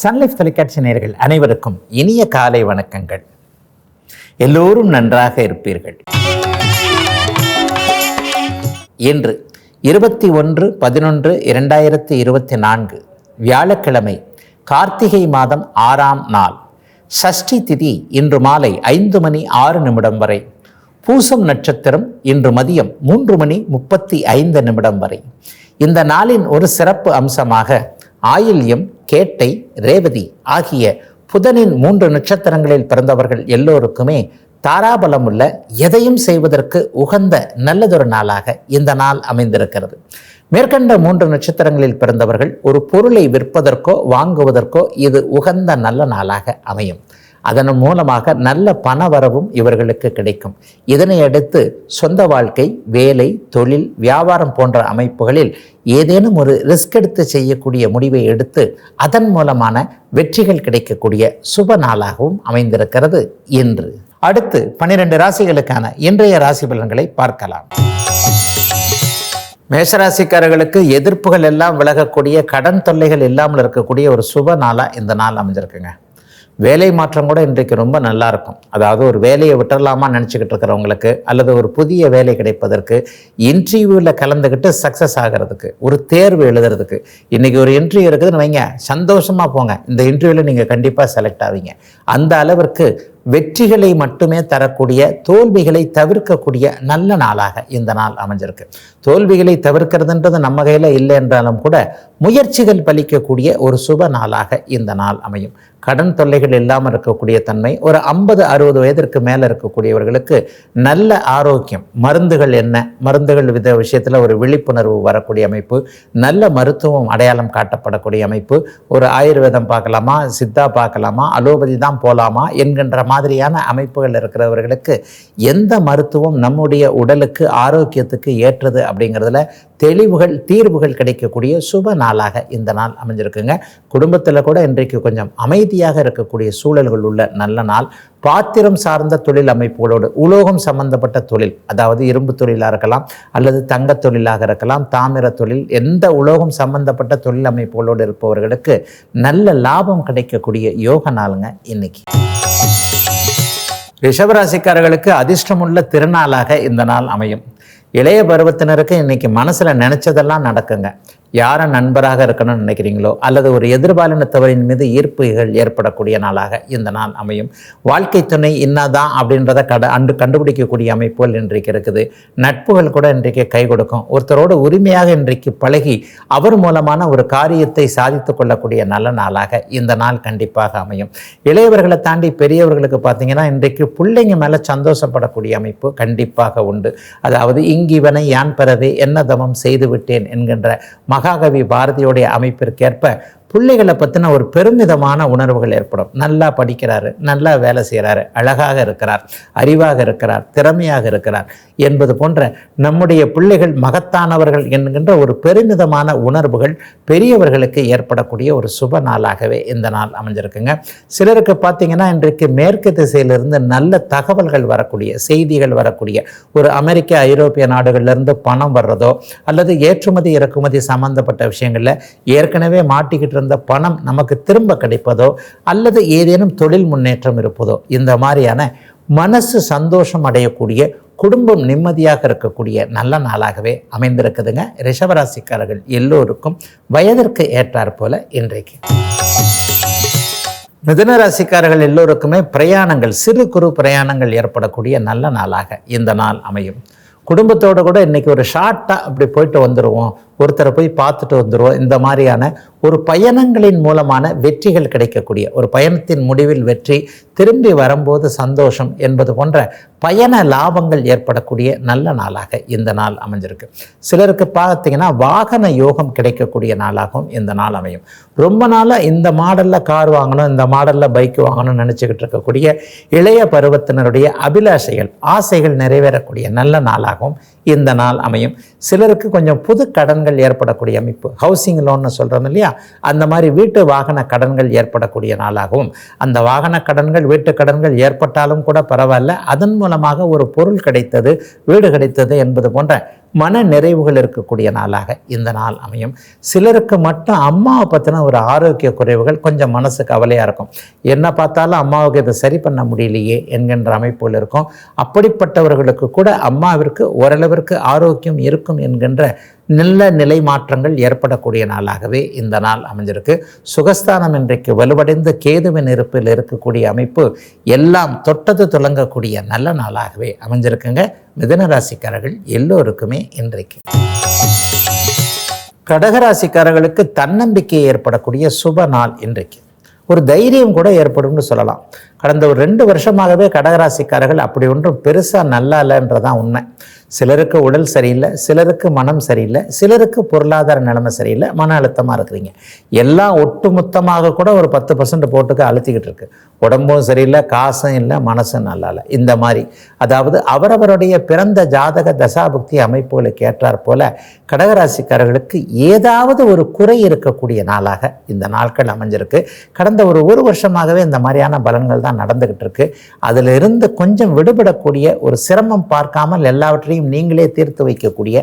Sun Life தொலைக்காட்சி நேர்கள் அனைவருக்கும் இனிய காலை வணக்கங்கள். எல்லோரும் நன்றாக இருப்பீர்கள். இன்று இருபத்தி ஒன்று பதினொன்று இரண்டாயிரத்தி இருபத்தி நான்கு வியாழக்கிழமை கார்த்திகை மாதம் ஆறாம் நாள். சஷ்டி திதி இன்று மாலை ஐந்து மணி ஆறு நிமிடம் வரை. பூசம் நட்சத்திரம் இன்று மதியம் மூன்று மணி முப்பத்தி ஐந்து நிமிடம் வரை. இந்த நாளின் ஒரு சிறப்பு அம்சமாக ஆயில்யம் கேட்டை ரேவதி ஆகிய புதனின் மூன்று நட்சத்திரங்களில் பிறந்தவர்கள் எல்லோருக்குமே தாராபலம் உள்ள எதையும் செய்வதற்கு உகந்த நல்லதொரு நாளாக இந்த நாள் அமைந்திருக்கிறது. மேற்கண்ட மூன்று நட்சத்திரங்களில் பிறந்தவர்கள் ஒரு பொருளை விற்பதற்கோ வாங்குவதற்கோ இது உகந்த நல்ல நாளாக அமையும். அதன் மூலமாக நல்ல பண வரவும் இவர்களுக்கு கிடைக்கும். இதனை அடுத்து சொந்த வாழ்க்கை வேலை தொழில் வியாபாரம் போன்ற அமைப்புகளில் ஏதேனும் ஒரு ரிஸ்க் எடுத்து செய்யக்கூடிய முடிவை எடுத்து அதன் மூலமான வெற்றிகள் கிடைக்கக்கூடிய சுப நாளாகவும் அமைந்திருக்கிறது இன்று. அடுத்து பன்னிரண்டு ராசிகளுக்கான இன்றைய ராசி பலன்களை பார்க்கலாம். மேஷராசிக்காரர்களுக்கு எதிர்ப்புகள் எல்லாம் விலகக்கூடிய கடன் தொல்லைகள் இல்லாமல் இருக்கக்கூடிய ஒரு சுப நாளாக இந்த நாள் அமைஞ்சிருக்குங்க. வேலை மாற்றம் கூட இன்றைக்கு ரொம்ப நல்லா இருக்கும். அதாவது ஒரு வேலையை விட்டுடலாமா நினச்சிக்கிட்டு இருக்கிறவங்களுக்கு அல்லது ஒரு புதிய வேலை கிடைப்பதற்கு இன்டர்வியூவில் கலந்துக்கிட்டு சக்ஸஸ் ஆகிறதுக்கு ஒரு தேர்வு எழுதுறதுக்கு. இன்றைக்கி ஒரு இன்டர்வியூ இருக்குதுன்னு வைங்க சந்தோஷமாக போங்க. இந்த இன்டர்வியூவில் நீங்கள் கண்டிப்பாக செலக்ட் ஆவீங்க. அந்த அளவிற்கு வெற்றிகளை மட்டுமே தரக்கூடிய தோல்விகளை தவிர்க்கக்கூடிய நல்ல நாளாக இந்த நாள் அமைஞ்சிருக்கு. தோல்விகளை தவிர்க்கிறதுன்றது நம்ம கையில் இல்லை என்றாலும் கூட முயற்சிகள் பலிக்கக்கூடிய ஒரு சுப நாளாக இந்த நாள் அமையும். கடன் தொல்லைகள் இல்லாமல் இருக்கக்கூடிய தன்மை ஒரு ஐம்பது அறுபது வயதிற்கு மேலே இருக்கக்கூடியவர்களுக்கு நல்ல ஆரோக்கியம். மருந்துகள் என்ன? மருந்துகள் வித விஷயத்தில் ஒரு விழிப்புணர்வு வரக்கூடிய அமைப்பு நல்ல மருத்துவம் அடையாளம் காட்டப்படக்கூடிய அமைப்பு ஒரு ஆயுர்வேதம் பார்க்கலாமா சித்தா பார்க்கலாமா அலோபதி தான் போகலாமா என்கின்ற மாதிரியான அமைப்புகள் இருக்கிறவர்களுக்கு எந்த மருத்துவம் நம்முடைய உடலுக்கு ஆரோக்கியத்துக்கு ஏற்றது அப்படிங்கிறதுல தெளிவுகள் தீர்வுகள் கிடைக்கக்கூடிய சுப நாளாக இந்த நாள் அமைஞ்சிருக்குங்க. குடும்பத்தில் கூட இன்றைக்கு கொஞ்சம் அமைதியாக இருக்கக்கூடிய சூழல்கள் உள்ள நல்ல நாள். பாத்திரம் சார்ந்த தொழில் அமைப்புகளோடு உலோகம் சம்பந்தப்பட்ட தொழில் அதாவது இரும்பு தொழிலாக இருக்கலாம் அல்லது தங்கத் தொழிலாக இருக்கலாம் தாமிர தொழில் எந்த உலோகம் சம்பந்தப்பட்ட தொழில் அமைப்புகளோடு இருப்பவர்களுக்கு நல்ல லாபம் கிடைக்கக்கூடிய யோக நாளுங்க இன்னைக்கு. ரிஷபராசிக்காரர்களுக்கு அதிர்ஷ்டமுள்ள திருநாளாக இந்த நாள் அமையும். இளைய பருவத்தினருக்கு இன்னைக்கு மனசில் நினைச்சதெல்லாம் நடக்குங்க. யாரை நண்பராக இருக்கணும்னு நினைக்கிறீங்களோ அல்லது ஒரு எதிர்பாலினத்தவரின் மீது ஈர்ப்புகள் ஏற்படக்கூடிய நாளாக இந்த நாள் அமையும். வாழ்க்கை துணை இன்னாதான் அப்படின்றத கட அன்று கண்டுபிடிக்கக்கூடிய அமைப்புகள் இன்றைக்கு இருக்குது. நட்புகள் கூட இன்றைக்கு கை கொடுக்கும். ஒருத்தரோடு உரிமையாக இன்றைக்கு பழகி அவர் மூலமான ஒரு காரியத்தை சாதித்து கொள்ளக்கூடிய நல்ல நாளாக இந்த நாள் கண்டிப்பாக அமையும். இளையவர்களை தாண்டி பெரியவர்களுக்கு பார்த்தீங்கன்னா இன்றைக்கு பிள்ளைங்க மேலே சந்தோஷப்படக்கூடிய அமைப்பு கண்டிப்பாக உண்டு. அதாவது இங்கிவனை யான் பெறவே? என்ன தமம் செய்து விட்டேன்? என்கின்ற மகாகவி பாரதியுடைய அமைப்பிற்கேற்ப பிள்ளைகளை பற்றின ஒரு பெருமிதமான உணர்வுகள் ஏற்படும். நல்லா படிக்கிறாரு நல்லா வேலை செய்கிறாரு அழகாக இருக்கிறார் அறிவாக இருக்கிறார் திறமையாக இருக்கிறார் என்பது போன்ற நம்முடைய பிள்ளைகள் மகத்தானவர்கள் என்கின்ற ஒரு பெருமிதமான உணர்வுகள் பெரியவர்களுக்கு ஏற்படக்கூடிய ஒரு சுப நாளாகவே இந்த நாள் அமைஞ்சிருக்குங்க. சிலருக்கு பார்த்தீங்கன்னா இன்றைக்கு மேற்கு திசையிலிருந்து நல்ல தகவல்கள் வரக்கூடிய செய்திகள் வரக்கூடிய ஒரு அமெரிக்க ஐரோப்பிய நாடுகளிலிருந்து பணம் வர்றதோ அல்லது ஏற்றுமதி இறக்குமதி சம்பந்தப்பட்ட விஷயங்களில் ஏற்கனவே மாட்டிக்கிட்டு இருந்த பணம் நமக்கு திரும்ப கிடைப்பதோ அல்லது ஏதேனும் தொழில் முன்னேற்றம் இருப்பதோ இந்த மாதிரியான மனசு சந்தோஷம் அடையக்கூடிய குடும்பம் நிம்மதியாக இருக்கக்கூடிய நல்ல நாளாகவே அமைந்திருக்குதுங்க. ரிஷபராசிக்காரர்கள் எல்லோருக்கும் வயதிற்கு ஏற்றாற் போல இன்றைக்கு. மிதுன ராசிக்காரர்கள் எல்லோருக்குமே பிரயாணங்கள் சிறு குறு பிரயாணங்கள் ஏற்படக்கூடிய நல்ல நாளாக இந்த நாள் அமையும். குடும்பத்தோடு கூட இன்றைக்கி ஒரு ஷார்ட்டாக அப்படி போயிட்டு வந்துடுவோம் ஒருத்தரை போய் பார்த்துட்டு வந்துடுவோம் இந்த மாதிரியான ஒரு பயணங்களின் மூலமான வெற்றிகள் கிடைக்கக்கூடிய ஒரு பயணத்தின் முடிவில் வெற்றி திரும்பி வரும்போது சந்தோஷம் என்பது போன்ற பயண லாபங்கள் ஏற்படக்கூடிய நல்ல நாளாக இந்த நாள் அமைஞ்சிருக்கு. சிலருக்கு பார்த்தீங்கன்னா வாகன யோகம் கிடைக்கக்கூடிய நாளாகவும் இந்த நாள் அமையும். ரொம்ப நாளாக இந்த மாடலில் கார் வாங்கணும் இந்த மாடலில் பைக் வாங்கணும்னு நினச்சிக்கிட்டு இருக்கக்கூடிய இளைய பருவத்தினருடைய அபிலாஷைகள் ஆசைகள் நிறைவேறக்கூடிய நல்ல நாளாகவும் இந்த நாள் அமையும். சிலருக்கு கொஞ்சம் புது கடன்கள் ஏற்படக்கூடிய அமைப்பு. ஹவுசிங் லோன்னு சொல்கிறோம் இல்லையா? அந்த மாதிரி வீட்டு வாகன கடன்கள் ஏற்படக்கூடிய நாளாகவும் அந்த வாகன கடன்கள் வீட்டு கடன்கள் ஏற்பட்டாலும் கூட பரவாயில்ல. அதன் மூலமாக ஒரு பொருள் கிடைத்தது வீடு கிடைத்தது என்பது போன்ற மன நிறைவுகள் இருக்கக்கூடிய நாளாக இந்த நாள் அமையும். சிலருக்கு மட்டும் அம்மாவை பற்றின ஒரு ஆரோக்கிய குறைவுகள் கொஞ்சம் மனசு கவலையாக இருக்கும். என்ன பார்த்தாலும் அம்மாவுக்கு இதை சரி பண்ண முடியலையே என்கின்ற அமைப்புகள் இருக்கும். அப்படிப்பட்டவர்களுக்கு கூட அம்மாவிற்கு ஓரளவிற்கு ஆரோக்கியம் இருக்கும் என்கின்ற நல்ல நிலை மாற்றங்கள் ஏற்படக்கூடிய நாளாகவே இந்த நாள் அமைஞ்சிருக்கு. சுகஸ்தானம் இன்றைக்கு வலுவடைந்த கேதுவின் இருப்பில் இருக்கக்கூடிய அமைப்பு எல்லாம் தொட்டது துலங்கக்கூடிய நல்ல நாளாகவே அமைஞ்சிருக்குங்க. மிதனராசிக்காரர்கள் எல்லோருக்குமே இன்றைக்கு. கடகராசிக்காரர்களுக்கு தன்னம்பிக்கை ஏற்படக்கூடிய சுப நாள் இன்றைக்கு. ஒரு தைரியம் கூட ஏற்படும்னு சொல்லலாம். கடந்த ஒரு ரெண்டு வருஷமாகவே கடகராசிக்காரர்கள் அப்படி ஒன்றும் பெருசாக நல்லா இல்லைன்றதான் உண்மை. சிலருக்கு உடல் சரியில்லை சிலருக்கு மனம் சரியில்லை சிலருக்கு பொருளாதார நிலைமை சரியில்லை மன அழுத்தமாக இருக்கிறீங்க. எல்லாம் ஒட்டுமொத்தமாக கூட ஒரு பத்து பர்சன்ட் போட்டுக்க அழுத்திக்கிட்டு இருக்கு. உடம்பும் சரியில்லை காசும் இல்லை மனசும் நல்லா இல்லை. இந்த மாதிரி. அதாவது அவரவருடைய பிறந்த ஜாதக தசாபக்தி அமைப்புகளுக்கு ஏற்றாற் போல கடகராசிக்காரர்களுக்கு ஏதாவது ஒரு குறை இருக்கக்கூடிய நாளாக இந்த நாட்கள் அமைஞ்சிருக்கு. கடந்த ஒரு ஒரு வருஷமாகவே இந்த மாதிரியான பலன்கள் தான் நடந்துக்கிட்டு இருக்கு. அதிலிருந்து கொஞ்சம் விடுபடக்கூடிய ஒரு சிரமம் பார்க்காமல் எல்லாவற்றையும் நீங்களே தீர்த்து வைக்கக்கூடிய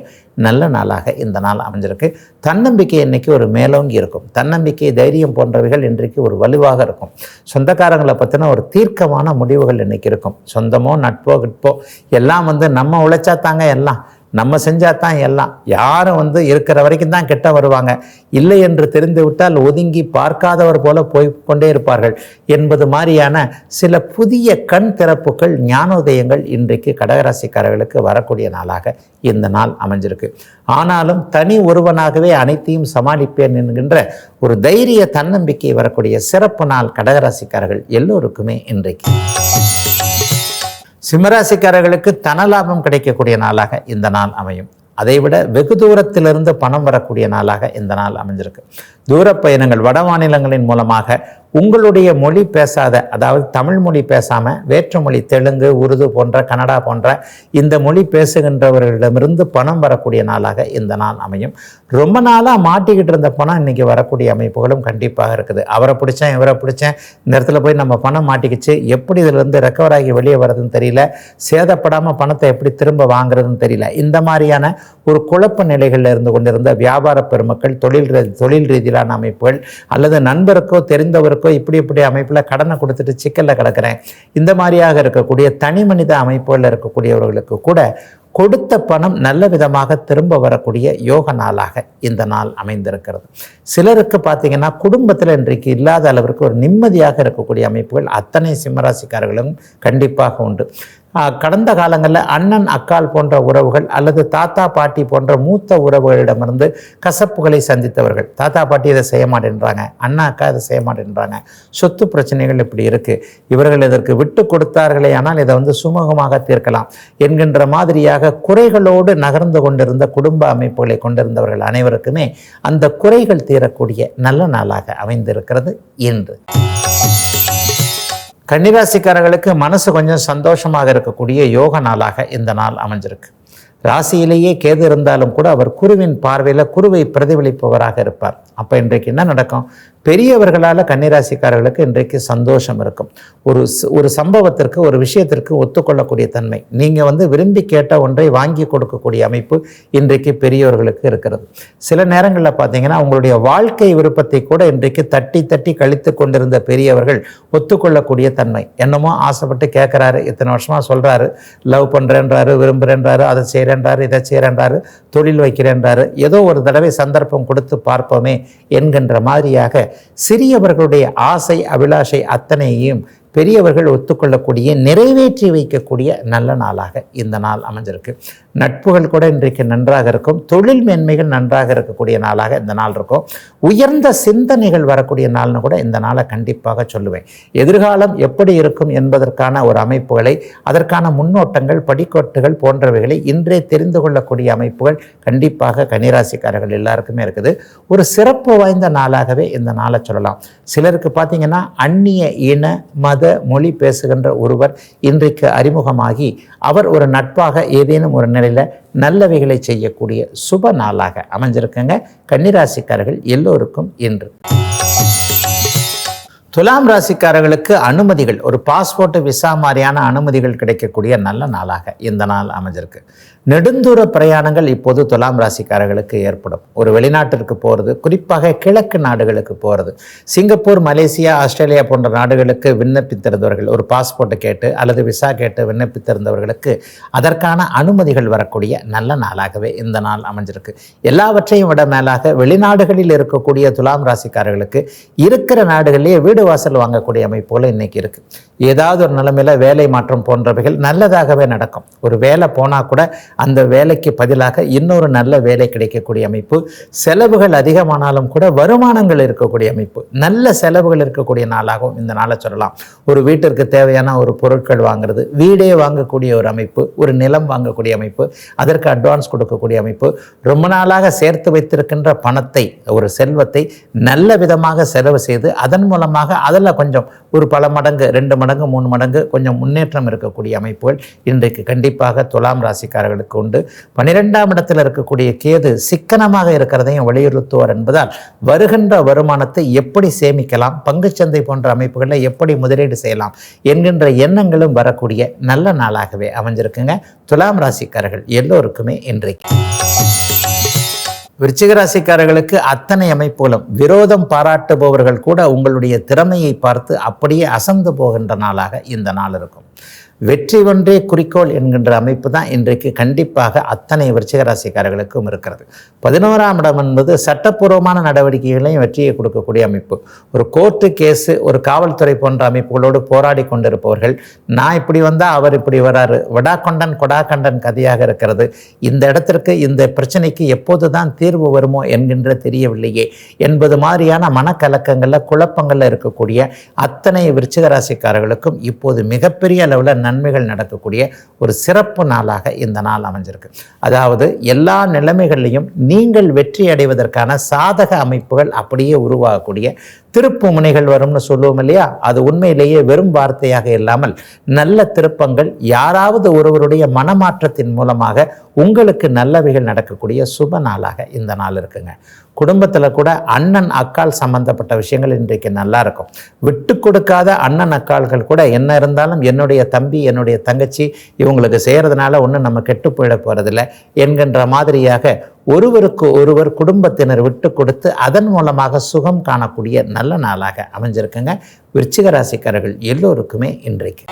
நல்ல நாளாக இந்த நாள் அமைஞ்சிருக்கு. தன்னம்பிக்கை இன்னைக்கு ஒரு மேலோங்கி இருக்கும். தன்னம்பிக்கை தைரியம் போன்றவைகள் இன்றைக்கு ஒரு வலுவாக இருக்கும். சொந்தக்காரங்களை பற்றின ஒரு தீர்க்கமான முடிவுகள் இன்னைக்கு இருக்கும். சொந்தமோ நட்போ கிட்போ எல்லாம் வந்து நம்ம உழைச்சா தாங்க எல்லாம். நம்ம செஞ்சால் தான் எல்லாம். யாரும் வந்து இருக்கிற வரைக்கும் தான் கெட்ட வருவாங்க. இல்லை என்று தெரிந்து விட்டால் ஒதுங்கி பார்க்காதவர் போல போய் கொண்டே இருப்பார்கள் என்பது மாதிரியான சில புதிய கண் திறப்புகள் ஞானோதயங்கள் இன்றைக்கு கடகராசிக்காரர்களுக்கு வரக்கூடிய நாளாக இந்த நாள் அமைஞ்சிருக்கு. ஆனாலும் தனி ஒருவனாகவே அனைத்தையும் சமாளிப்பேன் என்கின்ற ஒரு தைரிய தன்னம்பிக்கை வரக்கூடிய சிறப்பு நாள் கடகராசிக்காரர்கள் எல்லோருக்குமே இன்றைக்கு. சிம்மராசிக்காரர்களுக்கு தனலாபம் கிடைக்கக்கூடிய நாளாக இந்த நாள் அமையும். அதைவிட வெகு தூரத்திலிருந்து பணம் வரக்கூடிய நாளாக இந்த நாள் அமைஞ்சிருக்கு. தூர பயணங்கள் வட மாநிலங்களின் மூலமாக உங்களுடைய மொழி பேசாத அதாவது தமிழ் மொழி பேசாமல் வேற்று மொழி தெலுங்கு உருது போன்ற கன்னடா போன்ற இந்த மொழி பேசுகின்றவர்களிடமிருந்து பணம் வரக்கூடிய நாளாக இந்த நாள் அமையும். ரொம்ப நாளாக மாட்டிக்கிட்டு இருந்த பணம் இன்னைக்கு வரக்கூடிய அமைப்புகளும் கண்டிப்பாக இருக்குது. அவரை பிடிச்சேன் இவரை பிடிச்சேன். இந்த இடத்துல போய் நம்ம பணம் மாட்டிக்கிச்சு. எப்படி இதிலிருந்து ரெக்கவர் ஆகி வெளியே வர்றதுன்னு தெரியல. சேதப்படாமல் பணத்தை எப்படி திரும்ப வாங்குறதுன்னு தெரியல. இந்த மாதிரியான ஒரு குழப்ப நிலைகளில் இருந்து கொண்டிருந்த வியாபார பெருமக்கள் தொழில் ரீ- தொழில் ரீதியிலான அமைப்புகள் அல்லது நண்பருக்கோ தெரிந்தவருக்கோ இப்படி இப்படி அமைப்பில் கடனை கொடுத்துட்டு சிக்கலில் கிடக்கிறேன். இந்த மாதிரியாக இருக்கக்கூடிய தனி மனித அமைப்புகளில் இருக்கக்கூடியவர்களுக்கு கூட கொடுத்த பணம் நல்ல விதமாக திரும்ப வரக்கூடிய யோக நாளாக இந்த நாள் அமைந்திருக்கிறது. சிலருக்கு பார்த்தீங்கன்னா குடும்பத்தில் இன்றைக்கு இல்லாத அளவிற்கு ஒரு நிம்மதியாக இருக்கக்கூடிய அமைப்புகள் அத்தனை சிம்மராசிக்காரர்களும் கண்டிப்பாக உண்டு. கடந்த காலங்களில் அண்ணன் அக்கால் போன்ற உறவுகள் அல்லது தாத்தா பாட்டி போன்ற மூத்த உறவுகளிடமிருந்து கசப்புகளை சந்தித்தவர்கள். தாத்தா பாட்டி இதை செய்ய மாட்டேன்றாங்க. அண்ணா அக்கா இதை செய்ய மாட்டேன்றாங்க. சொத்து பிரச்சனைகள் இப்படி இருக்கு. இவர்கள் இதற்கு விட்டு கொடுத்தார்களே ஆனால் இதை வந்து சுமூகமாக தீர்க்கலாம் என்கின்ற மாதிரியாக குறைகளோடு நகர்ந்து கொண்டிருந்த குடும்ப அமைப்புகளை கொண்டிருந்தவர்கள் அனைவருக்குமே அந்த குறைகள் தீரக்கூடிய நல்ல நாளாக அமைந்திருக்கிறது இன்று. கன்னிராசிக்காரர்களுக்கு மனசு கொஞ்சம் சந்தோஷமாக இருக்கக்கூடிய யோக நாளாக இந்த நாள் அமைஞ்சிருக்கு. ராசியிலேயே கேது இருந்தாலும் கூட அவர் குருவின் பார்வையில் குருவை பிரதிபலிப்பவராக இருப்பார். அப்போ இன்றைக்கு என்ன நடக்கும்? பெரியவர்களால் கன்னிராசிக்காரர்களுக்கு இன்றைக்கு சந்தோஷம் இருக்கும். ஒரு ஒரு சம்பவத்திற்கு ஒரு விஷயத்திற்கு ஒத்துக்கொள்ளக்கூடிய தன்மை. நீங்கள் வந்து விரும்பி கேட்ட ஒன்றை வாங்கி கொடுக்கக்கூடிய அமைப்பு இன்றைக்கு பெரியவர்களுக்கு இருக்கிறது. சில நேரங்களில் பார்த்தீங்கன்னா அவங்களுடைய வாழ்க்கை விருப்பத்தை கூட இன்றைக்கு தட்டி தட்டி கழித்து கொண்டிருந்த பெரியவர்கள் ஒத்துக்கொள்ளக்கூடிய தன்மை. என்னமோ ஆசைப்பட்டு கேட்குறாரு இத்தனை வருஷமாக சொல்கிறாரு லவ் பண்ணுறேன்றாரு விரும்புகிறேன்றாரு அதை செய்கிறேன்றாரு இதை செய்கிறேன்றாரு தொழில் வைக்கிறேன்றாரு ஏதோ ஒரு தடவை சந்தர்ப்பம் கொடுத்து பார்ப்போமே என்கின்ற மாதிரியாக சிறியவர்களுடைய ஆசை அபிலாஷை அத்தனையையும் பெரியவர்கள் ஒத்துக்கொள்ளக்கூடிய நிறைவேற்றி வைக்கக்கூடிய நல்ல நாளாக இந்த நாள் அமைஞ்சிருக்கு. நட்புகள் கூட இன்றைக்கு நன்றாக இருக்கும். தொழில் மேன்மைகள் நன்றாக இருக்கக்கூடிய நாளாக இந்த நாள் இருக்கும். உயர்ந்த சிந்தனைகள் வரக்கூடிய நாள்னு கூட இந்த நாளை கண்டிப்பாக சொல்லுவேன். எதிர்காலம் எப்படி இருக்கும் என்பதற்கான ஒரு அமைப்புகளை அதற்கான முன்னோட்டங்கள் படிக்கோட்டுகள் போன்றவைகளை இன்றே தெரிந்து கொள்ளக்கூடிய அமைப்புகள் கண்டிப்பாக கன்னிராசிக்காரர்கள் எல்லாருக்குமே இருக்குது. ஒரு சிறப்பு வாய்ந்த நாளாகவே இந்த நாளை சொல்லலாம். சிலருக்கு பார்த்தீங்கன்னா அந்நிய இன மத மொழி பேசுகின்ற ஒருவர் இன்றைக்கு அறிமுகமாகி அவர் ஒரு நட்பாக ஏதேனும் ஒரு நாளில் நல்லவைகளை செய்யக்கூடிய சுப நாளாக அமைஞ்சிருக்குங்க. கன்னிராசிக்காரர்கள் எல்லோருக்கும் இன்று. துலாம் ராசிக்காரர்களுக்கு அனுமதிகள் ஒரு பாஸ்போர்ட் விசா மாதிரியான அனுமதிகள் கிடைக்கக்கூடிய நல்ல நாளாக இந்த நாள் அமைஞ்சிருக்கு. நெடுந்தூர பிரயாணங்கள் இப்போது துலாம் ராசிக்காரர்களுக்கு ஏற்படும். ஒரு வெளிநாட்டிற்கு போகிறது குறிப்பாக கிழக்கு நாடுகளுக்கு போகிறது சிங்கப்பூர் மலேசியா ஆஸ்திரேலியா போன்ற நாடுகளுக்கு விண்ணப்பித்திருந்தவர்கள் ஒரு பாஸ்போர்ட்டை கேட்டு அல்லது விசா கேட்டு விண்ணப்பித்திருந்தவர்களுக்கு அதற்கான அனுமதிகள் வரக்கூடிய நல்ல நாளாகவே இந்த நாள் அமைஞ்சிருக்கு. எல்லாவற்றையும் விட மேலாக வெளிநாடுகளில் இருக்கக்கூடிய துலாம் ராசிக்காரர்களுக்கு இருக்கிற நாடுகளிலேயே வீடு வாசல் வாங்கக்கூடிய அமைப்புகளும் இன்னைக்கு இருக்கு. ஏதாவது ஒரு நிலைமையில வேலை மாற்றம் போன்றவைகள் நல்லதாகவே நடக்கும். ஒரு வேலை போனால் கூட அந்த வேலைக்கு பதிலாக இன்னொரு நல்ல வேலை கிடைக்கக்கூடிய அமைப்பு. செலவுகள் அதிகமானாலும் கூட வருமானங்கள் இருக்கக்கூடிய அமைப்பு. நல்ல செலவுகள் இருக்கக்கூடிய நாளாகவும் இந்த நாளை சொல்லலாம். ஒரு வீட்டிற்கு தேவையான ஒரு பொருட்கள் வாங்குறது வீடே வாங்கக்கூடிய ஒரு அமைப்பு ஒரு நிலம் வாங்கக்கூடிய அமைப்பு அதற்கு அட்வான்ஸ் கொடுக்கக்கூடிய அமைப்பு. ரொம்ப நாளாக சேர்த்து வைத்திருக்கின்ற பணத்தை ஒரு செல்வத்தை நல்ல விதமாக செலவு செய்து அதன் மூலமாக அதில் கொஞ்சம் ஒரு பல மடங்கு ரெண்டு மடங்கு மூணு மடங்கு கொஞ்சம் முன்னேற்றம் இருக்கக்கூடிய அமைப்புகள் இன்றைக்கு கண்டிப்பாக துலாம் ராசிக்காரர்களுக்கு உண்டு. பன்னிரெண்டாம் இடத்தில் இருக்கக்கூடிய கேது சிக்கனமாக இருக்கிறதையும் வலியுறுத்துவார் என்பதால் வருகின்ற வருமானத்தை எப்படி சேமிக்கலாம் பங்குச்சந்தை போன்ற அமைப்புகளில் எப்படி முதலீடு செய்யலாம் என்கின்ற எண்ணங்களும் வரக்கூடிய நல்ல நாளாகவே அமைஞ்சிருக்குங்க. துலாம் ராசிக்காரர்கள் எல்லோருக்குமே இன்றைக்கு. விருச்சிகராசிக்காரர்களுக்கு அத்தனை அமைப்புகளும் விரோதம் பாராட்டுபவர்கள் கூட உங்களுடைய திறமையை பார்த்து அப்படியே அசந்து போகின்ற நாளாக இந்த நாள் இருக்கும். வெற்றி ஒன்றே குறிக்கோள் என்கின்ற அமைப்பு தான் இன்றைக்கு கண்டிப்பாக அத்தனை விருச்சிக ராசிக்காரர்களுக்கும் இருக்கிறது. பதினோராம் இடம் என்பது சட்டப்பூர்வமான நடவடிக்கைகளையும் வெற்றியை கொடுக்கக்கூடிய அமைப்பு. ஒரு கோர்ட்டு கேஸு ஒரு காவல்துறை போன்ற அமைப்புகளோடு போராடி கொண்டிருப்பவர்கள் நான் இப்படி வந்தால் அவர் இப்படி வராரு வடாக்கொண்டன் கொடாக்கண்டன் கதையாக இருக்கிறது. இந்த இடத்திற்கு இந்த பிரச்சனைக்கு எப்போது தான் தீர்வு வருமோ என்கின்ற தெரியவில்லையே. என்பது மாதிரியான மனக்கலக்கங்களில் குழப்பங்களில் இருக்கக்கூடிய அத்தனை விருச்சிக ராசிக்காரர்களுக்கும் இப்போது மிகப்பெரிய அளவில் நன்மைகள் நடக்கக்கூடிய ஒரு சிறப்பு நாளாக இந்த நாள் அமைஞ்சிருக்கு. அதாவது எல்லா நிலைமைகள்லையும் நீங்கள் வெற்றி அடைவதற்கான சாதக அமைப்புகள் அப்படியே உருவாகக்கூடிய திருப்பு முனைகள் வரும்னு சொல்லுவோம் இல்லையா? அது உண்மையிலேயே வெறும் வார்த்தையாக இல்லாமல் நல்ல திருப்பங்கள் யாராவது ஒருவருடைய மனமாற்றத்தின் மூலமாக உங்களுக்கு நல்லவைகள் நடக்கக்கூடிய சுப நாளாக இந்த நாள் இருக்குங்க. குடும்பத்தில் கூட அண்ணன் அக்கால் சம்பந்தப்பட்ட விஷயங்கள் இன்றைக்கு நல்லா இருக்கும். விட்டு கொடுக்காத அண்ணன் அக்கால்கள் கூட என்ன இருந்தாலும் என்னுடைய தம்பி என்னுடைய தங்கச்சி இவங்களுக்கு செய்கிறதுனால ஒன்றும் நம்ம கெட்டு போயிட போகிறதில்ல என்கின்ற மாதிரியாக ஒருவருக்கு ஒருவர் குடும்பத்தினர் விட்டு கொடுத்து அதன் மூலமாக சுகம் காணக்கூடிய நல்ல நாளாக அமைஞ்சிருக்குங்க. விருச்சிக ராசிக்காரர்கள் எல்லோருக்குமே இன்றைக்கு.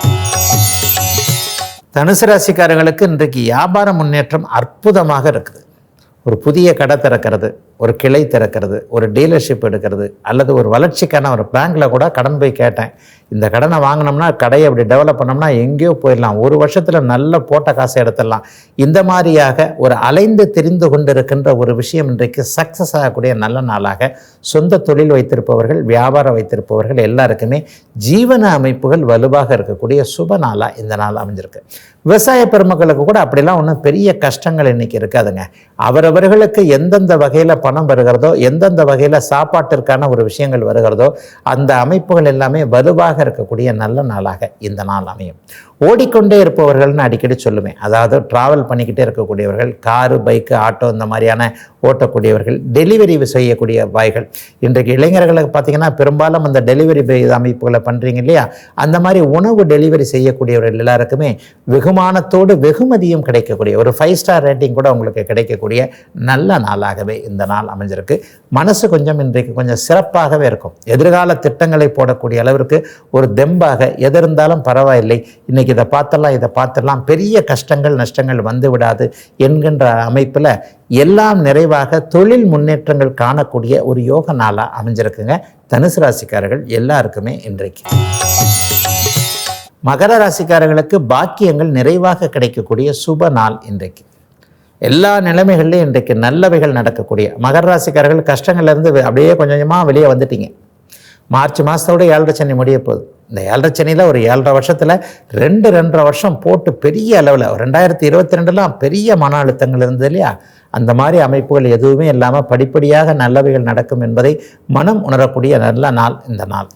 தனுசு ராசிக்காரர்களுக்கு இன்றைக்கு வியாபார முன்னேற்றம் அற்புதமாக இருக்குது. ஒரு புதிய கடை திறக்கிறது. ஒரு கிளை திறக்கிறது ஒரு டீலர்ஷிப் எடுக்கிறது அல்லது ஒரு வளர்ச்சிக்கான ஒரு பேங்க்கில் கூட கடன் போய் கேட்டேன். இந்த கடனை வாங்கினோம்னா கடையை அப்படி டெவலப் பண்ணோம்னா எங்கேயோ போயிடலாம். ஒரு வருஷத்தில் நல்ல போட்ட காசை எடுத்துடலாம். இந்த மாதிரியாக ஒரு அலைந்து தெரிந்து கொண்டிருக்கின்ற ஒரு விஷயம் இன்றைக்கு சக்ஸஸ் ஆகக்கூடிய நல்ல நாளாக சொந்த தொழில் வைத்திருப்பவர்கள் வியாபாரம் வைத்திருப்பவர்கள் எல்லாருக்குமே ஜீவன அமைப்புகள் வலுவாக இருக்கக்கூடிய சுப நாளாக இந்த நாள் அமைஞ்சிருக்கு. விவசாய பெருமக்களுக்கு கூட அப்படிலாம் ஒன்றும் பெரிய கஷ்டங்கள் இன்றைக்கி இருக்காதுங்க. அவரவர்களுக்கு எந்தெந்த வகையில் பணம் வருகிறதோ எந்தெந்த வகையில் சாப்பாட்டிற்கான ஒரு விஷயங்கள் வருகிறதோ அந்த அமைப்புகள் எல்லாமே வலுவாக இருக்கக்கூடிய நல்ல நாளாக இந்த நாள் அமையும். ஓடிக்கொண்டே இருப்பவர்கள்னு அடிக்கடி சொல்லுவேன். அதாவது ட்ராவல் பண்ணிக்கிட்டே இருக்கக்கூடியவர்கள் காரு பைக்கு ஆட்டோ இந்த மாதிரியான ஓட்டக்கூடியவர்கள் டெலிவரி செய்யக்கூடிய வாய்கள். இன்றைக்கு இளைஞர்களுக்கு பார்த்தீங்கன்னா பெரும்பாலும் அந்த டெலிவரி அமைப்புகளை பண்ணுறீங்க இல்லையா? அந்த மாதிரி உணவு டெலிவரி செய்யக்கூடியவர்கள் எல்லாருக்குமே வெகுமானத்தோடு வெகுமதியும் கிடைக்கக்கூடிய ஒரு ஃபைவ் ஸ்டார் ரேட்டிங் கூட உங்களுக்கு கிடைக்கக்கூடிய நல்ல நாளாகவே இந்த நாள் அமைஞ்சிருக்கு. மனசு கொஞ்சம் இன்றைக்கு கொஞ்சம் சிறப்பாகவே இருக்கும். எதிர்கால திட்டங்களை போடக்கூடிய அளவிற்கு ஒரு தெம்பாக எது இருந்தாலும் பரவாயில்லை. இதை பார்த்துடலாம் இதை பார்த்துடலாம் பெரிய கஷ்டங்கள் நஷ்டங்கள் வந்து விடாது என்கின்ற அமைப்பில் எல்லாம் நிறைவாக தொழில் முன்னேற்றங்கள் காணக்கூடிய ஒரு யோக நாளாக அமைஞ்சிருக்குங்க. தனுசு ராசிக்காரர்கள் எல்லாருக்குமே இன்றைக்கு. மகர ராசிக்காரர்களுக்கு பாக்கியங்கள் நிறைவாக கிடைக்கக்கூடிய சுப நாள் இன்றைக்கு. எல்லா நிலைமைகள்லையும் இன்றைக்கு நல்லவைகள் நடக்கக்கூடிய மகர ராசிக்காரர்கள் கஷ்டங்கள்லேருந்து அப்படியே கொஞ்சம் கொஞ்சமாக வெளியே வந்துட்டீங்க. மார்ச் மாதத்தோட ஏழரை சனி முடிய போகுது. இந்த ஏழரை சனியில் ஒரு ஏழரை வருஷத்தில் ரெண்டு ரெண்டரை வருஷம் போட்டு பெரிய அளவில் ரெண்டாயிரத்தி இருபத்தி ரெண்டுலாம் பெரிய மன அழுத்தங்கள் இருந்தது இல்லையா? அந்த மாதிரி அமைப்புகள் எதுவுமே இல்லாமல் படிப்படியாக நல்லவைகள் நடக்கும் என்பதை மனம் உணரக்கூடிய நல்ல நாள் இந்த நாள்.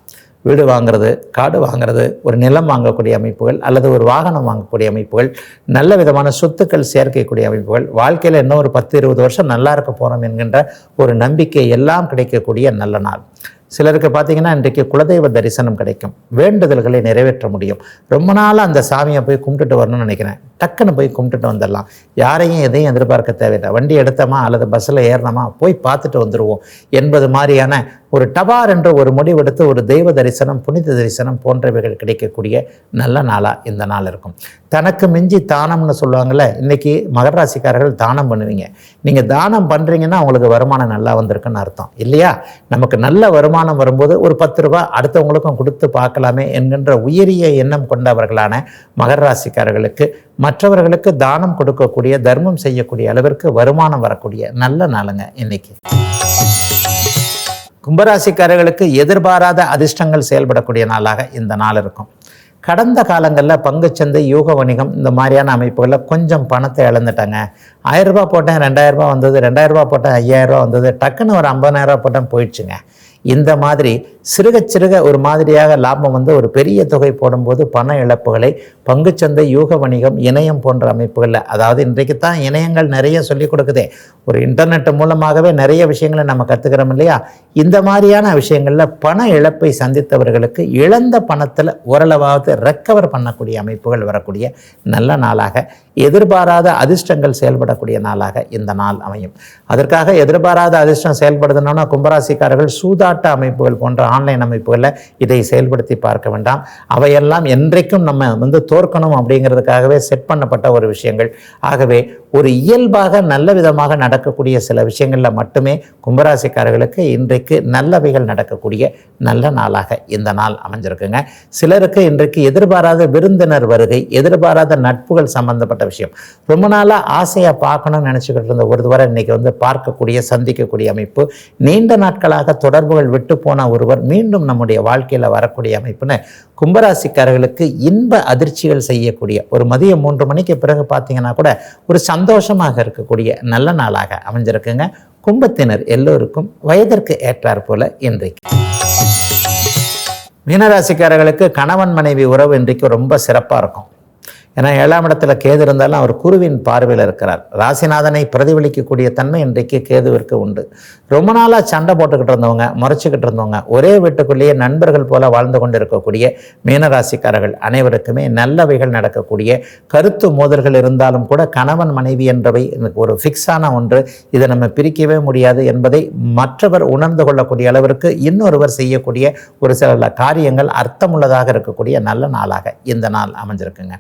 வீடு வாங்குறது காடு வாங்குறது ஒரு நிலம் வாங்கக்கூடிய அமைப்புகள் அல்லது ஒரு வாகனம் வாங்கக்கூடிய அமைப்புகள் நல்ல விதமான சொத்துக்கள் சேர்க்கக்கூடிய அமைப்புகள் வாழ்க்கையில் இன்னும் ஒரு பத்து இருபது வருஷம் நல்லா இருக்க போகிறோம் என்கின்ற ஒரு நம்பிக்கை எல்லாம் கிடைக்கக்கூடிய நல்ல நாள். சிலருக்கு பார்த்தீங்கன்னா இன்றைக்கு குலதெய்வ தரிசனம் கிடைக்கும். வேண்டுதல்களை நிறைவேற்ற முடியும். ரொம்ப நாளாக அந்த சாமியை போய் கும்பிட்டுட்டு வரணும்னு நினைக்கிறேன். டக்குன்னு போய் கும்பிட்டுட்டு வந்துடலாம். யாரையும் எதையும் எதிர்பார்க்க தேவையில்லை. வண்டி எடுத்தோமா அல்லது பஸ்ஸில் ஏறினோமா போய் பார்த்துட்டு வந்துடுவோம் என்பது மாதிரியான ஒரு டபார் என்ற ஒரு முடிவெடுத்து ஒரு தெய்வ தரிசனம் புனித தரிசனம் போன்றவைகள் கிடைக்கக்கூடிய நல்ல நாளாக இந்த நாள் இருக்கும். தனக்கு மிஞ்சி தானம்னு சொல்லுவாங்கள்ல இன்றைக்கி மகராசிக்காரர்கள் தானம் பண்ணுவீங்க. நீங்கள் தானம் பண்ணுறீங்கன்னா உங்களுக்கு வருமானம் நல்லா வந்திருக்குன்னு அர்த்தம். இல்லையா? நமக்கு நல்ல வருமானம் வரும்போது ஒரு பத்து ரூபா அடுத்தவங்களுக்கும் கொடுத்து பார்க்கலாமே என்கின்ற உயரிய எண்ணம் கொண்டவர்களான மகராசிக்காரர்களுக்கு மற்றவர்களுக்கு தானம் கொடுக்கக்கூடிய தர்மம் செய்யக்கூடிய அளவிற்கு வருமானம் வரக்கூடிய நல்ல நாளுங்க இன்னைக்கு. கும்பராசிக்காரர்களுக்கு எதிர்பாராத அதிர்ஷ்டங்கள் செயல்படக்கூடிய நாளாக இந்த நாள் இருக்கும். கடந்த காலங்களில் பங்குச்சந்தை யூக வணிகம் இந்த மாதிரியான அமைப்புகளில் கொஞ்சம் பணத்தை இழந்துட்டாங்க. ஆயிரம் ரூபாய் போட்டேன் ரெண்டாயிரம் ரூபாய் வந்தது ரெண்டாயிரம் போட்டேன் ஐயாயிரம் ரூபாய் வந்தது டக்குன்னு ஒரு ஐம்பதாயிரம் போட்டேன் போயிடுச்சுங்க. இந்த மாதிரி சிறுக சிறுக ஒரு மாதிரியாக லாபம் வந்து ஒரு பெரிய தொகை போடும்போது பண இழப்புகளை பங்குச்சந்தை யூக வணிகம் இணையம் போன்ற அமைப்புகளில் அதாவது இன்றைக்கு தான் இணையங்கள் நிறைய சொல்லிக் கொடுக்குதே. ஒரு இன்டர்நெட் மூலமாகவே நிறைய விஷயங்களை நம்ம கற்றுக்கிறோம் இல்லையா? இந்த மாதிரியான விஷயங்களில் பண இழப்பை சந்தித்தவர்களுக்கு இழந்த பணத்தில் ஓரளவாவது ரெக்கவர் பண்ணக்கூடிய அமைப்புகள் வரக்கூடிய நல்ல நாளாக எதிர்பாராத அதிர்ஷ்டங்கள் செயல்படக்கூடிய நாளாக இந்த நாள் அமையும். அதற்காக எதிர்பாராத அதிர்ஷ்டம் செயல்படுதுன்னா கும்பராசிக்காரர்கள் சூதாட்ட அமைப்புகள் போன்ற ஆன்லைன் அமைப்புகளில் இதை செயல்படுத்தி பார்க்க வேண்டாம். அவையெல்லாம் என்றைக்கும் நம்ம வந்து தோற்கணும் அப்படிங்கிறதுக்காகவே செட் பண்ணப்பட்ட ஒரு விஷயங்கள். ஆகவே ஒரு இயல்பாக நல்ல விதமாக நடக்கக்கூடிய சில விஷயங்களில் மட்டுமே கும்பராசிக்காரர்களுக்கு இன்றைக்கு நல்லவைகள் நடக்கக்கூடிய நல்ல நாளாக இந்த நாள் அமைஞ்சிருக்குங்க. சிலருக்கு இன்றைக்கு எதிர்பாராத விருந்தினர் வருகை எதிர்பாராத நட்புகள் சம்பந்தப்பட்ட விஷயம். ரொம்ப நாளாக ஆசையாக பார்க்கணும்னு நினச்சிக்கிட்டு இருந்த ஒருவரை இன்றைக்கி வந்து பார்க்கக்கூடிய சந்திக்கக்கூடிய அமைப்பு நீண்ட நாட்களாக தொடர்பு தொடர்புகள் விட்டு போன ஒருவர் மீண்டும் நம்முடைய வாழ்க்கையில் வரக்கூடிய அமைப்புன்னு கும்பராசிக்காரர்களுக்கு இன்ப அதிர்ச்சிகள் செய்யக்கூடிய ஒரு மதியம் மூன்று மணிக்கு பிறகு பார்த்தீங்கன்னா கூட ஒரு சந்தோஷமாக இருக்கக்கூடிய நல்ல நாளாக அமைஞ்சிருக்குங்க. கும்பத்தினர் எல்லோருக்கும் வயதிற்கு ஏற்றார் போல இன்றைக்கு. மீனராசிக்காரர்களுக்கு கணவன் மனைவி உறவு இன்றைக்கு ரொம்ப சிறப்பாக இருக்கும். ஏன்னா ஏழாம் இடத்துல கேது இருந்தாலும் அவர் குருவின் பார்வையில் இருக்கிறார். ராசிநாதனை பிரதிபலிக்கக்கூடிய தன்மை இன்றைக்கு கேதுவிற்கு உண்டு. ரொம்ப நாளாக சண்டை போட்டுக்கிட்டு இருந்தவங்க முறைச்சிக்கிட்டு இருந்தவங்க ஒரே வீட்டுக்குள்ளேயே நண்பர்கள் போல வாழ்ந்து கொண்டு இருக்கக்கூடிய மீனராசிக்காரர்கள் அனைவருக்குமே நல்லவைகள் நடக்கக்கூடிய கருத்து மோதல்கள் இருந்தாலும் கூட கணவன் மனைவி என்றவை ஒரு ஃபிக்ஸான ஒன்று. இதை நம்ம பிரிக்கவே முடியாது என்பதை மற்றவர் உணர்ந்து கொள்ளக்கூடிய அளவிற்கு இன்னொருவர் செய்யக்கூடிய ஒரு சில காரியங்கள் அர்த்தமுள்ளதாக இருக்கக்கூடிய நல்ல நாளாக இந்த நாள் அமைஞ்சிருக்குங்க.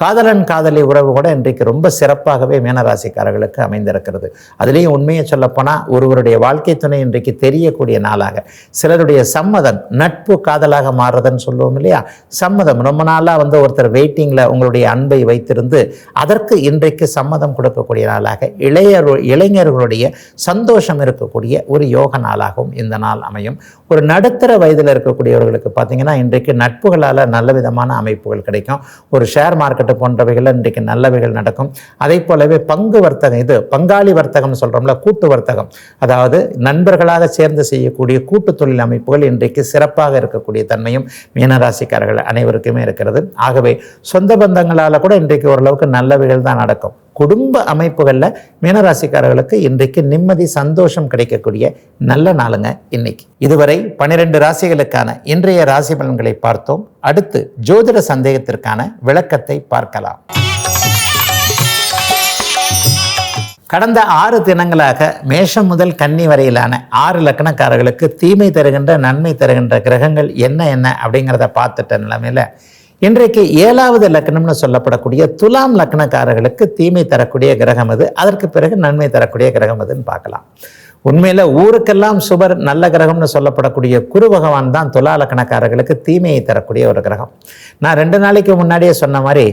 காதலன் காதலி உறவு கூட இன்றைக்கு ரொம்ப சிறப்பாகவே மீனராசிக்காரர்களுக்கு அமைந்திருக்கிறது. அதுலேயும் உண்மையை சொல்லப்போனால் ஒருவருடைய வாழ்க்கை துணை இன்றைக்கு தெரியக்கூடிய நாளாக. சிலருடைய சம்மதம் நட்பு காதலாக மாறுறதுன்னு சொல்லுவோம் இல்லையா? சம்மதம். ரொம்ப நாளாக வந்து ஒருத்தர் வெயிட்டிங்கில் உங்களுடைய அன்பை வைத்திருந்து அதற்கு இன்றைக்கு சம்மதம் கொடுக்கக்கூடிய நாளாக இளையர் இளைஞர்களுடைய சந்தோஷம் இருக்கக்கூடிய ஒரு யோக நாளாகவும் இந்த நாள் அமையும். ஒரு நடுத்தர வயதில் இருக்கக்கூடியவர்களுக்கு பார்த்தீங்கன்னா இன்றைக்கு நட்புகளால் நல்ல விதமான அமைப்புகள் கிடைக்கும். ஒரு ஷேர் மார்க்கெட் போன்றவைகள் இன்றைக்கு நல்லவைகள் நடக்கும். அதே போலவே பங்கு வர்த்தகம் இது பங்காளி வர்த்தகம் சொல்கிறோம்ல கூட்டு வர்த்தகம். அதாவது நண்பர்களாக சேர்ந்து செய்யக்கூடிய கூட்டு தொழில் அமைப்புகள் இன்றைக்கு சிறப்பாக இருக்கக்கூடிய தன்மையும் மீனராசிக்காரர்கள் அனைவருக்குமே இருக்கிறது. ஆகவே சொந்த பந்தங்களால் கூட இன்றைக்கு ஓரளவுக்கு நல்லவைகள் தான் நடக்கும். குடும்ப அமைப்புகளில் மீனராசிக்காரர்களுக்கு இன்றைக்கு நிம்மதி சந்தோஷம் கிடைக்கக்கூடிய நல்ல நாளுங்க இன்னைக்கு. இதுவரை பனிரெண்டு ராசிகளுக்கான இன்றைய ராசி பலன்களை பார்த்தோம். அடுத்து ஜோதிட சந்தேகத்திற்கான விளக்கத்தை பார்க்கலாம். கடந்த ஆறு தினங்களாக மேஷம் முதல் கன்னி வரையிலான ஆறு லக்கணக்காரர்களுக்கு தீமை தருகின்ற நன்மை தருகின்ற கிரகங்கள் என்ன என்ன அப்படிங்கிறத பார்த்துட்ட நிலைமையில் இன்றைக்கு ஏழாவது லக்னம்னு சொல்லப்படக்கூடிய துலாம் லக்னக்காரர்களுக்கு தீமை தரக்கூடிய கிரகம் அது. அதற்கு பிறகு நன்மை தரக்கூடிய கிரகம் அதுன்னு பார்க்கலாம். உண்மையில் ஊருக்கெல்லாம் சுபர் நல்ல கிரகம்னு சொல்லப்படக்கூடிய குரு பகவான் தான் துலா லக்னக்காரர்களுக்கு தீமையை தரக்கூடிய ஒரு கிரகம். நான் ரெண்டு நாளைக்கு முன்னாடியே சொன்ன மாதிரி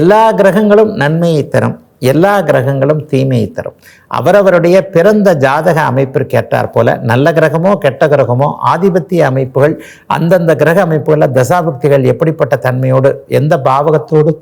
எல்லா கிரகங்களும் நன்மையை தரும். எல்லா கிரகங்களும் தீமையை தரும். அவரவருடைய பிறந்த ஜாதக அமைப்பிற்கு ஏற்றார் போல நல்ல கிரகமோ கெட்ட கிரகமோ ஆதிபத்திய அமைப்புகள் அந்தந்த கிரக அமைப்புகளில் தசாபக்திகள் எப்படிப்பட்ட தன்மையோடு எந்த பாவகத்தோடு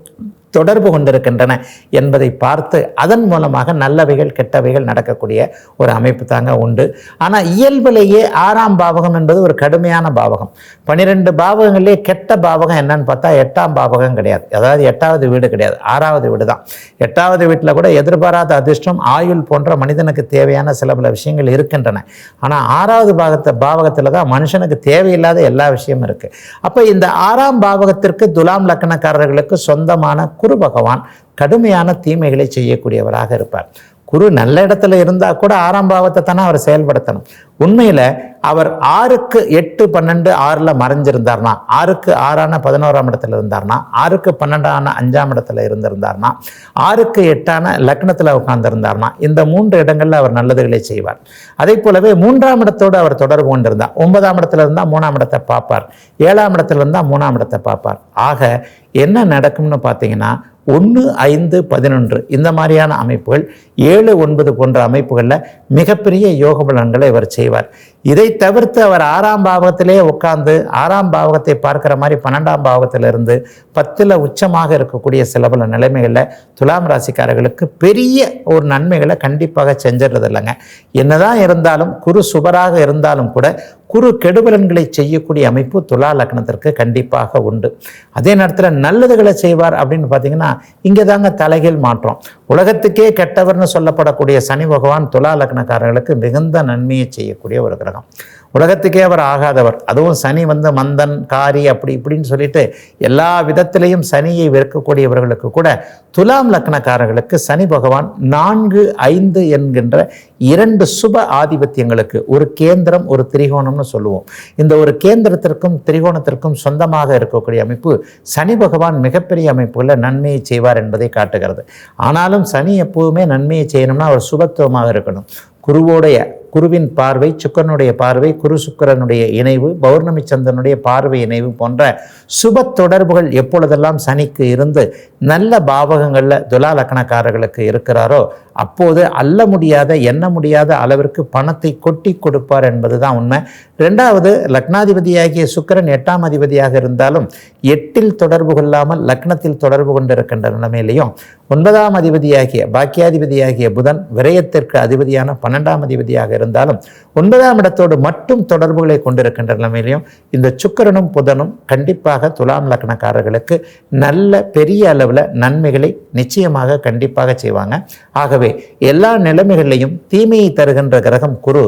தொடர்பு கொண்டிருக்கின்றன என்பதை பார்த்து அதன் மூலமாக நல்லவைகள் கெட்டவைகள் நடக்கக்கூடிய ஒரு அமைப்பு தாங்க உண்டு. ஆனால் இயல்பிலேயே ஆறாம் பாவகம் என்பது ஒரு கடுமையான பாவகம். பன்னிரெண்டு பாவகங்களிலே கெட்ட பாவகம் என்னன்னு பார்த்தா எட்டாம் பாவகம் கிடையாது. அதாவது எட்டாவது வீடு கிடையாது. ஆறாவது வீடு தான் எட்டாவது வீட்டில் கூட எதிர்பாராத அதிர்ஷ்டம் ஆயுள் போன்ற மனிதனுக்கு தேவையான சில பல விஷயங்கள் இருக்கின்றன. ஆனால் ஆறாவது பாகத்தை பாவகத்தில் தான் மனுஷனுக்கு தேவையில்லாத எல்லா விஷயமும் இருக்குது அப்போ இந்த ஆறாம் பாவகத்திற்கு துலாம் லக்கணக்காரர்களுக்கு சொந்தமான குரு பகவான் கடுமையான தீமைகளை செய்யக்கூடியவராக இருப்பார். குரு நல்ல இடத்துல இருந்தால் கூட ஆறாம் பாவத்தை தானே அவர் செயல்படுத்தணும். உண்மையில் அவர் ஆறுக்கு எட்டு பன்னெண்டு ஆறில் மறைஞ்சிருந்தார்னா ஆறுக்கு ஆறான பதினோராம் இடத்துல இருந்தார்னா ஆறுக்கு பன்னெண்டான அஞ்சாம் இடத்துல இருந்திருந்தார்னா ஆறுக்கு எட்டான லக்னத்தில் உட்கார்ந்திருந்தார்னா இந்த மூன்று இடங்களில் அவர் நல்லதுகளை செய்வார். அதே போலவே மூன்றாம் இடத்தோடு அவர் தொடர்பு கொண்டிருந்தார். ஒன்பதாம் இடத்துல இருந்தால் மூணாம் இடத்தை பார்ப்பார். ஏழாம் இடத்துல இருந்தால் மூணாம் இடத்தை பார்ப்பார். ஆக என்ன நடக்கும்னு பார்த்தீங்கன்னா ஒன்று ஐந்து பதினொன்று. இந்த மாதிரியான அமைப்புகள் ஏழு ஒன்பது போன்ற அமைப்புகளில் மிகப்பெரிய யோக பலன்களை இவர் செய்வார். இதை தவிர்த்து அவர் ஆறாம் பாவத்திலே உட்கார்ந்து ஆறாம் பாவகத்தை பார்க்குற மாதிரி பன்னெண்டாம் பாவகத்திலிருந்து பத்தில் உச்சமாக இருக்கக்கூடிய சில பல நிலைமைகளில் துலாம் ராசிக்காரர்களுக்கு பெரிய ஒரு நன்மைகளை கண்டிப்பாக செஞ்சிடுறது இல்லைங்க. என்னதான் இருந்தாலும் குரு சுபராக இருந்தாலும் கூட குரு கெடுபலன்களை செய்யக்கூடிய அமைப்பு துலா லக்னத்திற்கு கண்டிப்பாக உண்டு. அதே நேரத்தில் நல்லதுகளை செய்வார் அப்படின்னு பார்த்தீங்கன்னா இங்கே தாங்க தலைகீழ் மாற்றம். உலகத்துக்கே கெட்டவர்னு சொல்லப்படக்கூடிய சனி பகவான் துலா லக்னக்காரர்களுக்கு மிகுந்த நன்மையை செய்யக்கூடிய ஒரு கிரகம். உலகத்துக்கே அவர் ஆகாதவர். அதுவும் சனி வந்து மந்தன் காரி அப்படி இப்படின்னு சொல்லிட்டு எல்லா விதத்திலையும் சனியை வெறுக்கக்கூடியவர்களுக்கு கூட துலாம் லக்னக்காரர்களுக்கு சனி பகவான் நான்கு ஐந்து என்கின்ற இரண்டு சுப ஆதிபத்தியங்களுக்கு ஒரு கேந்திரம் ஒரு திரிகோணம்னு சொல்லுவோம். இந்த ஒரு கேந்திரத்திற்கும் திரிகோணத்திற்கும் சொந்தமாக இருக்கக்கூடிய அமைப்பு சனி பகவான் மிகப்பெரிய அமைப்புகளில் நன்மையை செய்வார் என்பதை காட்டுகிறது. ஆனாலும் சனி எப்போதுமே நன்மையை செய்யணும்னா அவர் சுபத்துவமாக இருக்கணும். குருவோடைய குருவின் பார்வை சுக்கரனுடைய பார்வை குரு சுக்கரனுடைய இணைவு பௌர்ணமி சந்திரனுடைய பார்வை இணைவு போன்ற சுப தொடர்புகள் எப்பொழுதெல்லாம் சனிக்கு இருந்து நல்ல பாவகங்களில் துலா லக்கணக்காரர்களுக்கு இருக்கிறாரோ அப்போது அல்ல முடியாத எண்ண முடியாத அளவிற்கு பணத்தை கொட்டி கொடுப்பார் என்பது தான் உண்மை. ரெண்டாவது லக்னாதிபதியாகிய சுக்கரன் எட்டாம் அதிபதியாக இருந்தாலும் எட்டில் தொடர்பு கொள்ளாமல் லக்னத்தில் தொடர்பு கொண்டிருக்கின்ற நிலைமையிலையும் ஒன்பதாம் அதிபதியாகிய பாக்கியாதிபதியாகிய புதன் விரயத்திற்கு அதிபதியான பன்னெண்டாம் அதிபதியாக இருந்தாலும் ஒன்பதாம் இடத்தோடு மட்டும் தொடர்புகளை கொண்டிருக்கின்ற நிலைமையிலையும் இந்த சுக்கரனும் புதனும் கண்டிப்பாக துலாம் லக்னக்காரர்களுக்கு நல்ல பெரிய அளவில் நன்மைகளை நிச்சயமாக கண்டிப்பாக செய்வாங்க. ஆகவே எல்லா நிலைமைகளிலையும் தீமையை தருகின்ற கிரகம் குரு.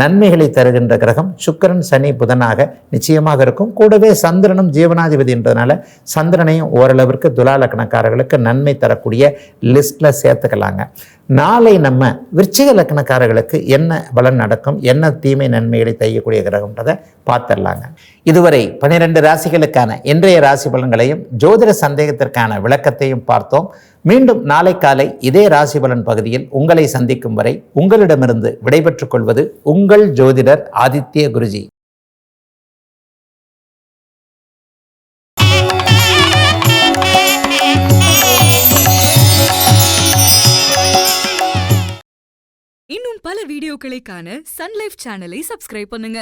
நன்மைகளை தருகின்ற கிரகம் சுக்கரன் சனி புதனாக நிச்சயமாக இருக்கும். கூடவே சந்திரனும் ஜீவனாதிபதின்றதுனால சந்திரனையும் ஓரளவிற்கு துலாலக்கணக்காரர்களுக்கு நன்மை தரக்கூடிய லிஸ்ட்டில் சேர்த்துக்கலாங்க. நாளை நம்ம விருச்சிக லக்கணக்காரர்களுக்கு என்ன பலன் நடக்கும் என்ன தீமை நன்மைகளை செய்யக்கூடிய கிரகம்ன்றதை பார்த்துடலாங்க. இதுவரை பனிரெண்டு ராசிகளுக்கான இன்றைய ராசி பலன்களையும் ஜோதிட சந்தேகத்திற்கான விளக்கத்தையும் பார்த்தோம். மீண்டும் நாளை காலை இதே ராசி பலன் பகுதியில் உங்களை சந்திக்கும் வரை உங்களிடமிருந்து விடைபெற்றுக் கொள்வது உங்கள் ஜோதிடர் ஆதித்ய குருஜி. இன்னும் பல வீடியோக்களை காண சன்லைஃப் சேனலை சப்ஸ்கிரைப் பண்ணுங்க.